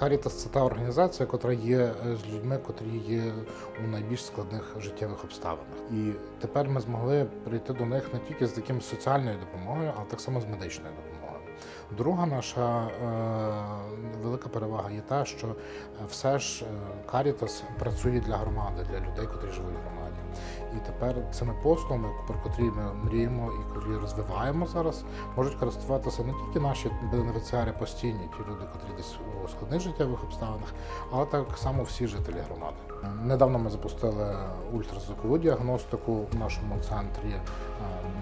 Карітас це та організація, яка є е, з людьми, котрі є у найбільш складних життєвих обставинах. І тепер ми змогли прийти до них не тільки з таким соціальною допомогою, але так само з медичною допомогою. Друга наша е, велика перевага є та, що е, все ж е, Карітас працює для громади, для людей, котрі живуть в громаді. І тепер цими послугами, про котрі ми мріємо і котрі розвиваємо зараз, можуть користуватися не тільки наші бенефіціари постійні, ті люди, котрі десь у складних життєвих обставинах, але так само всі жителі громади. Недавно ми запустили ультразвукову діагностику в нашому центрі.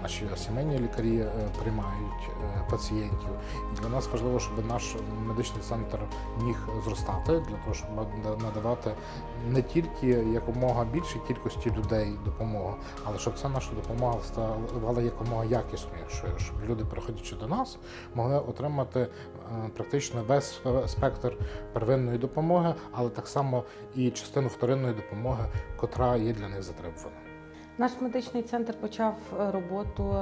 Наші сімейні лікарі е, приймають е, пацієнтів. І для нас важливо, щоб наш медичний центр міг зростати для того, щоб надавати не тільки якомога більшій кількості людей допомогу, але щоб ця наша допомога ставала якомога якіснішою, щоб люди, приходячи до нас, могли отримати е, практично весь спектр первинної допомоги, але так само і частину вторинної допомоги, котра є для них затребувана. Наш медичний центр почав е, роботу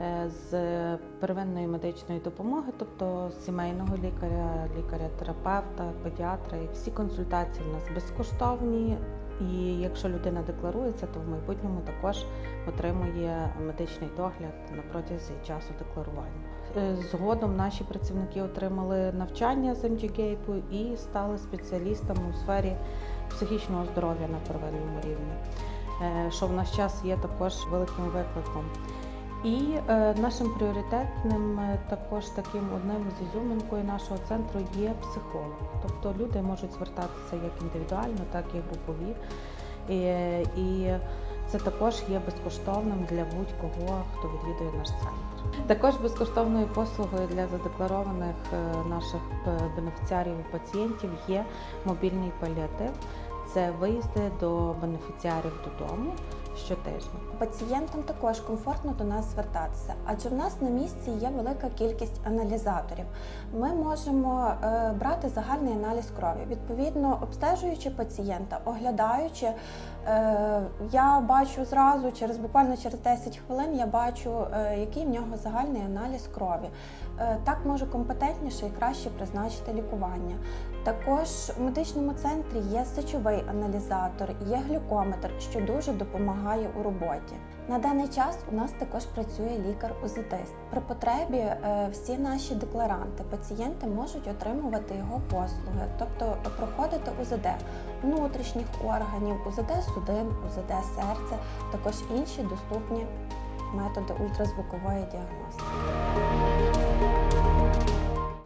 е, з первинної медичної допомоги, тобто сімейного лікаря, лікаря-терапевта, педіатра. І всі консультації в нас безкоштовні. І якщо людина декларується, то в майбутньому також отримує медичний догляд на протязі часу декларування. Е, Згодом наші працівники отримали навчання з МДГейпу і стали спеціалістами у сфері психічного здоров'я на первинному рівні. Е, що в наш час є також великим викликом. І е, нашим пріоритетним е, також таким одним з ізюминкою нашого центру є психолог. Тобто люди можуть звертатися як індивідуально, так і групові. І, і це також є безкоштовним для будь-кого, хто відвідує наш центр. Також безкоштовною послугою для задекларованих наших бенефіціарів і пацієнтів є мобільний паліатив. Це виїзди до бенефіціарів додому щотижня. Пацієнтам також комфортно до нас звертатися, адже в нас на місці є велика кількість аналізаторів. Ми можемо е, брати загальний аналіз крові. Відповідно, обстежуючи пацієнта, оглядаючи, е, я бачу зразу, через буквально через 10 хвилин, я бачу, е, який в нього загальний аналіз крові. Так можу компетентніше і краще призначити лікування. Також в медичному центрі є сечовий аналізатор, є глюкометр, що дуже допомагає у роботі. На даний час у нас також працює лікар-узитист. При потребі е, всі наші декларанти, пацієнти можуть отримувати його послуги, тобто проходити УЗД внутрішніх органів, УЗД судин, УЗД серця, також інші доступні методи ультразвукової діагностики.